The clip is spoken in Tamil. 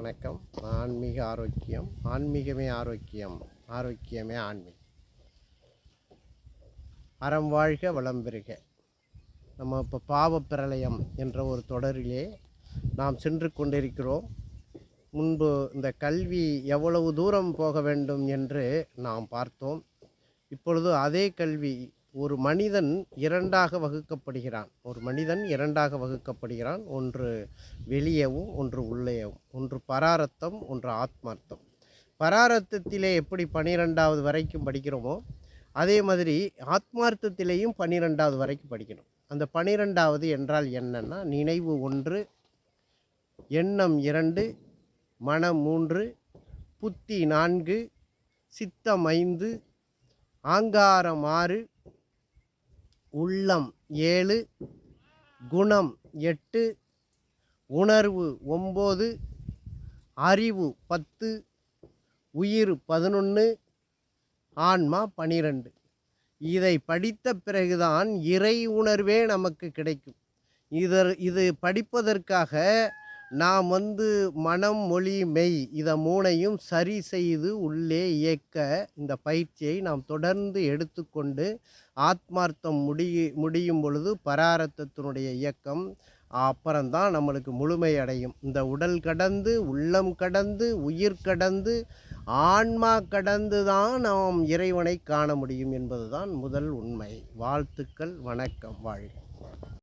வணக்கம். ஆன்மீக ஆரோக்கியம். ஆன்மீகமே ஆரோக்கியம். ஆரோக்கியமே ஆன்மீகம். அறம் வாழ்க வளம் பெறுக நம்ம இப்போ பாவ பிரளயம் என்ற ஒரு தொடரிலே நாம் சென்று கொண்டிருக்கிறோம். முன்பு இந்த கல்வி எவ்வளவு தூரம் போக வேண்டும் என்று நாம் பார்த்தோம். இப்பொழுது அதே கல்வி ஒரு மனிதன் இரண்டாக வகுக்கப்படுகிறான். ஒரு மனிதன் இரண்டாக வகுக்கப்படுகிறான். ஒன்று வெளியேவும் ஒன்று உள்ளேயவும் ஒன்று பராரத்தம் ஒன்று ஆத்மார்த்தம். பராரத்தத்திலே எப்படி பனிரெண்டாவது வரைக்கும் படிக்கிறோமோ அதே மாதிரி ஆத்மார்த்தத்திலேயும் பன்னிரெண்டாவது வரைக்கும் படிக்கணும். அந்த பனிரெண்டாவது என்றால் என்னன்னா நினைவு ஒன்று எண்ணம் இரண்டு மனம் மூன்று புத்தி நான்கு சித்தம் ஐந்து ஆங்காரம் ஆறு உள்ளம் ஏழு குணம் எட்டு உணர்வு ஒம்பது அறிவு பத்து உயிர் பதினொன்று ஆன்மா பனிரெண்டு. இதை படித்த பிறகுதான் இறை உணர்வே நமக்கு கிடைக்கும். இதர் இது படிப்பதற்காக நாம் வந்து மனம் மொழி மெய் இதை மூணையும் சரி செய்து உள்ளே இயக்க இந்த பயிற்சியை நாம் தொடர்ந்து எடுத்துக்கொண்டு ஆத்மார்த்தம் முடிய முடியும் பொழுது பராரத்தத்தினுடைய இயக்கம் அப்புறம்தான் நம்மளுக்கு முழுமை அடையும். இந்த உடல் கடந்து உள்ளம் கடந்து உயிர் கடந்து ஆன்மா கடந்து தான் நாம் இறைவனை காண முடியும் என்பதுதான் முதல் உண்மை. வாழ்த்துக்கள் வணக்கம் வாழ்க.